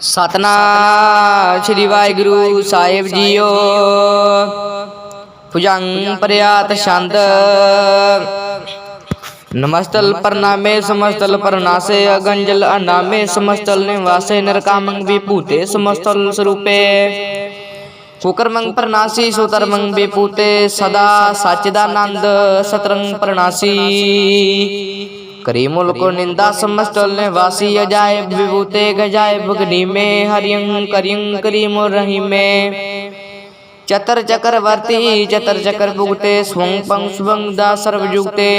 ਸਤਨਾਮ ਸ੍ਰੀ ਵਾਹਿਗੁਰੂ ਸਾਹਿਬ ਜੀਓ। ਭੁਜੰਗ ਪ੍ਰਿਆਤ ਛੰਦ। ਨਮਸਤਲ ਪ੍ਰਣਾਮੇ ਸਮਸਤਲ ਪ੍ਰਣਾਸੇ ਅਗੰਜਲ ਅਨਾਮੇ, ਸਮਸਤਲ ਨਿਵਾਸੇ ਨਰਕਾਮੰ ਵਿਭੂਤੇ, ਸਮਸਤਲ ਸਰੂਪੇ। ਕੁਕਰਮੰ ਪ੍ਰਣਾਸੀ ਸੁਤਰਮੰ ਵਿਭੂਤੇ, ਸਦਾ ਸਚਦਾਨੰਦ, ਸਤਰੰਗ ਪ੍ਰਣਾਸੀ करीमुल को निंदा समस्त वासी अजायब विभूते गजायब अग्नि में हरियं करियं करीम रहीम। में चतर चक्रवर्ती चतर चक्र भुगते, स्वं पंग स्वंग दा सर्वयुक्ते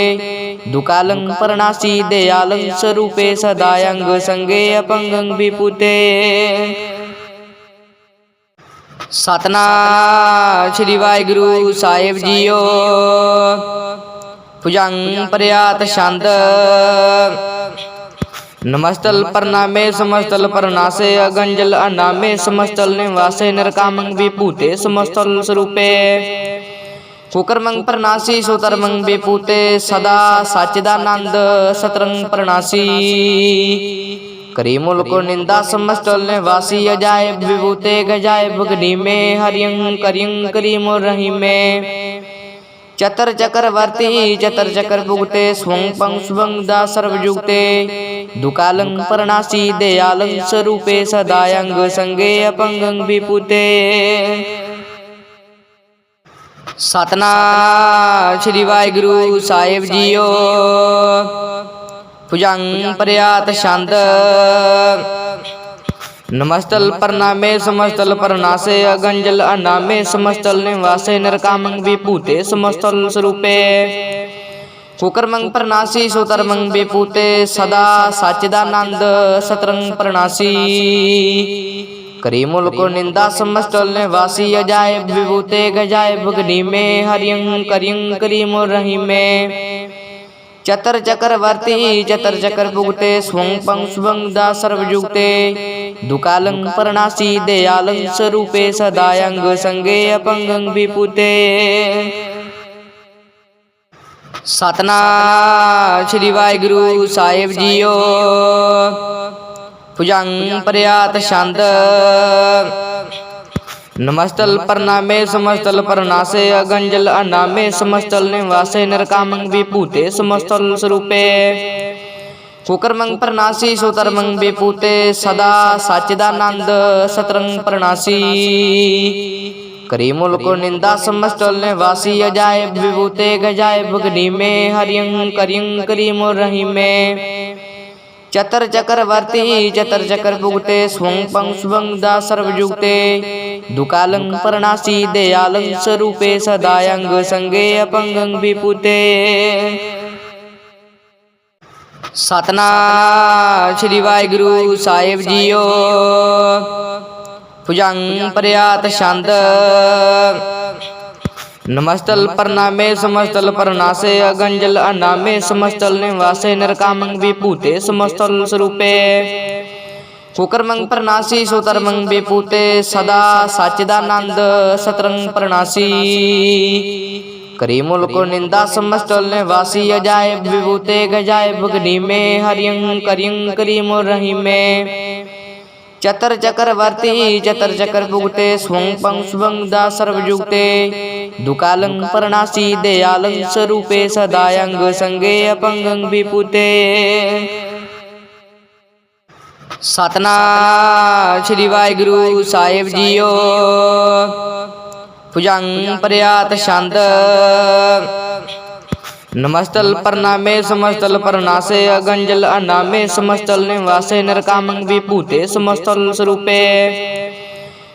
दुकालं परनासी दयालं स्वरूपे, सदायंग संगे अपंगं विपुते। सतना श्री वाहेगुरु साहेब जियो। ਭੁਜੰਗ ਪ੍ਰਿਆਤ ਛੰਦ। ਨਮਸਤਲ ਪ੍ਰਣਾਮੇ ਸਮਸਤਲ ਪ੍ਰਣਾਸੇ ਅਗੰਜਲ ਅਨਾਮੇ ਸਮਸਤਲ ਨਿਵਾਸੇ ਨਰਕਾਮੰ ਸਮਸਤਲ ਸਰੂਪੇ। ਕੁਕਰਮੰ ਪ੍ਰਣਾਸੀ ਸੁਤਰਮੰ ਵਿਭੂਤੇ ਸਦਾ ਸਚਦਾਨੰਦ ਸਤਰੰਗ ਪ੍ਰਣਾਸੀ ਕਰੀ ਮੁਲਕ ਨਿੰਦਾ ਸਮਸਤਲ ਨਿਵਾਸੀ ਅਜਾਏ ਵਿਭੂਤੇ ਗਜਾਏ ਭਗਨੀ ਮੇ ਹਰਿਯੰ ਕਰਿਯੰ ਕਰੀ ਮੁਰ ਰਹੀਮੇ। ਚਤਰ ਚਕਰ ਵਰਤੀ, ਚਤਰ ਚਕਰ ਭੁਗਤੇ ਸਵੰ ਪੰਗ ਸੁਵੰ ਦਾ ਸਰਬ ਜੁਗਤੇ। ਦੁਕਾਲੰ ਪਰਨਾਸੀ ਦਿਆਲੰ ਸਰੂਪੇ ਸਦਾ ਸੰਗੇ ਅਪੰਗੰ ਵਿਪੂਤੇ ਸਤਨਾਮ ਸ੍ਰੀ ਵਾਹਿਗੁਰੂ ਸਾਹਿਬ ਜੀਓ। ਭੁਜੰਗ ਪ੍ਰਿਆਤ ਛੰਦ। नमस्तल पर नामे, समस्तल पर नासे, अगंजल अनामे, समस्तल निवासे, नरकामंग विपूते समस्तल स्वरूपे। कुकर्मंग प्रणासी सुतर्मंग विपूते सदा साचिदानंद सतरंग प्रणासी। करीमुल को निंदा, समस्तल निवासी अजाय विभूते गजाय भगनी में, हरियं करियं करीमुल रही में। चतर चकर वर्ती, चतर चकर भुगते स्वंग पंग स्वंग दा सर्वजुगते। दुकालं पर्णासी दयालं स्वरूपे सदायंग संगे अपंगं विपुते। सतना श्री वाहिगुरु साहेब जियो। भुजंग प्रयात शांत। नमस्तल परनामे, समस्तल परनासे, अगंजल अनामे, समस्तल निवासे नरकामंग विपूते, समस्तल स्वरूपे। ਵਿਭੂਤੇ ਸਮਸਤਲ ਸਰੂਪੇ ਕੁਕਰਮੰ ਪ੍ਰਣਾਸੀ ਸੁਤਰਮੰ ਵਿਭੂਤੇ ਸਦਾ ਸਚਦਾਨੰਦ, ਸਤਰੰਗ ਪ੍ਰਣਾਸੀ। ਕਰੀ ਮੁਲਕ ਨਿੰਦਾ ਸਮਸਤਲ ਨਿਵਾਸੀ ਅਜਾਏ ਵਿਭੂਤੇ ਗਜਾਏ ਭਗਨੀ ਮੇ ਹਰਿਯੰ ਕਰਿਯੰ ਕਰੀ ਮੁਰ ਰਹੀਮੇ। ਚਤਰ ਚਕਰ ਵਰਤੀ, ਚਤਰ ਚਕਰ ਭੁਗਤੇ ਸਵੰ ਪੰਗ ਸੁਵੰ ਦਾ ਸਰਬ ਜੁਗਤੇ। ਦੁਕਾਲੰ ਪਰਨਾਸੀ ਦਿਆਲੰ ਸਰੂਪੇ ਸਦਾ ਅੰਗ ਸੰਗੇ ਅਪੰਗੰ ਵਿਪੂਤੇ ਸਤਨਾਮ ਸ੍ਰੀ ਵਾਹਿਗੁਰੂ ਸਾਹਿਬ ਜੀਓ। ਭੁਜੰਗ ਪ੍ਰਿਆਤ ਛੰਦ। ਨਮਸਤਲ ਪਰਨਾਮੇ, ਸਮਸਤਲ ਪ੍ਰਣਾਸੇ ਅਗੰਜਲ ਅਨਾਮੇ, ਸਮਸਤਲ ਨਿਵਾਸੇ ਨਰਕਾਮੰ ਵਿਭੂਤੇ, ਸਮਸਤਲ ਸਰੂਪੇ। ਕੁਕਰਮੰ ਪ੍ਰਣਾਸੀ ਸੁਤਰਮੰ ਵਿਭੂਤੇ, ਸਦਾ ਸਚਦਾਨੰਦ, ਸਤਰੰਗ ਪ੍ਰਣਾਸੀ ਕਰੀ ਮੁਲਕ करीमुल को निंदा समझ चलने वासी अजायब विभूते गजायब अग्नि में हरियं करियं करीम में। चतर चक्रवर्ती चतर चक्र भुगते स्वंग पंग स्वंग दा सर्व जुगते दुकालं परनासी दयालं स्वरूपे सदायंग संगे अपंग विपुते सतना श्री वाहेगुरु साहेब जियो। ਭੁਜੰਗ ਪ੍ਰਿਆਤ ਛੰਦ। ਨਮਸਤਲ ਪ੍ਰਣਾਮੇ ਸਮਸਤਲ ਪ੍ਰਣਾਸੇ ਅਗੰਜਲ ਅਨਾਮੇ ਸਮਸਤਲ ਨਿਵਾਸੇ ਨਰਕਾਮੰ ਵਿਭੂਤੇ ਸਮਸਤਲ ਸਰੂਪੇ।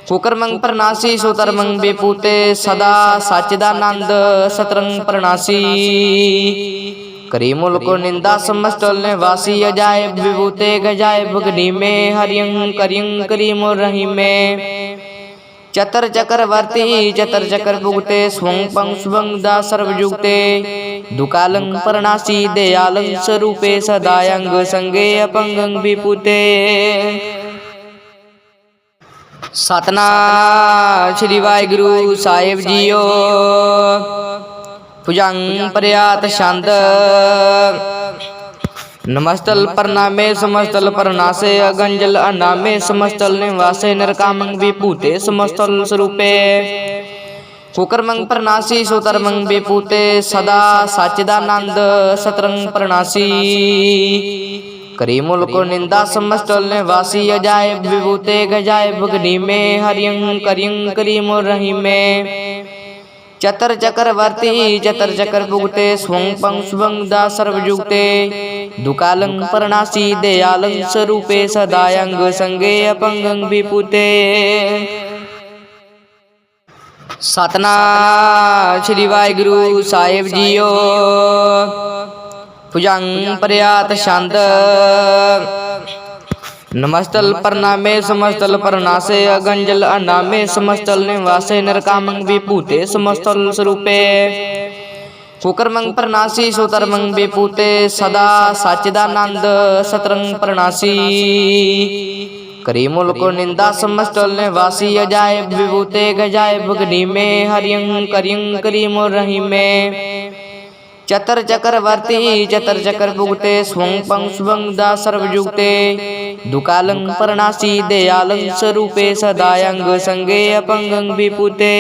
ਕੁਕਰਮੰ ਪ੍ਰਣਾਸੀ ਸੁਤਰਮੰ ਵਿਭੂਤੇ ਸਦਾ ਸਚਦਾਨੰਦ ਸਤਰੰਗ ਪ੍ਰਣਾਸੀ ਕਰੀ ਮੁਲਕ ਨਿੰਦਾ ਸਮਸਤਲ ਨਿਵਾਸੀ ਅਜਾਏ ਵਿਭੂਤੇ ਗਜਾਏ ਭਗਨੀ ਮੇ ਹਰਿਯੰ ਕਰਿਯੰ ਕਰੀ ਮੁਰ ਰਹੀਮੇ। ਚਤਰ ਚਕਰ ਵਰਤੀ ਚਤਰ ਚਕਰ ਭੁਗਤੇ ਸਵੰ ਪੰਗ ਸੁਵੰ ਦਾ ਸਰਬ ਜੁਗਤੇ ਦੁਕਾਲੰ ਪਰਨਾਸੀ ਦਿਆਲੰ ਸਰੂਪੇ ਸਦਾ ਸੰਗੇ ਅਪੰਗੰ ਵਿਪੂਤੇ ਸਤਨਾਮ ਸ੍ਰੀ ਵਾਹਿਗੁਰੂ ਸਾਹਿਬ ਜੀਓ ਭੁਜੰਗ ਪ੍ਰਿਆਤ ਛੰਦ नमस्तल पर नामे, समस्तल पर नासे, अगंजल अनामे, समस्तल निवासे, नरकामंग विपूते समस्तल स्वरूपे। फुकरमंग परनासी सुतरमंग विपूते सदा साचिदानंद सतरंग पर परनासी करीमुल को निंदा, समस्तल निवासी अजाय विभूते गजाय भगनी में हरियं करियं करीमुल रही में। चतर चक्रवर्ती चतर चक्र भुगते स्वं पंग स्वं दा सर्वयुक्ते दुकालं परणासी दयालं स्वरूपे सदायंग संगे अपंगं विपुते ਸਤਨਾਮ ਸ੍ਰੀ ਵਾਹਿਗੁਰੂ ਸਾਹਿਬ ਜੀਓ ਭੁਜੰਗ ਪ੍ਰਿਆਤ ਛੰਦ नमस्तल पर नामे समस्तल पर नासे अगंजल अनामे, समस्तल निवासे नरकामंग विपूते समस्तल स्वरूपे। कुकर्मंग प्रणासी सुतर्मंग विपूते सदा साचिदानंद सतरंग प्रणासी। करीमुल को निंदा, समस्तल निवासी, अजायब विभूते गजाय भगनी में, हरियं करियं करीमुल रही में। चतर चकर वर्ती चतर चकर भुगते स्वंग पंग स्वंग दा सर्वजुगते। दुकालं परणासी दयालं स्वरूपे सदायंग संगे अपंग विपुते।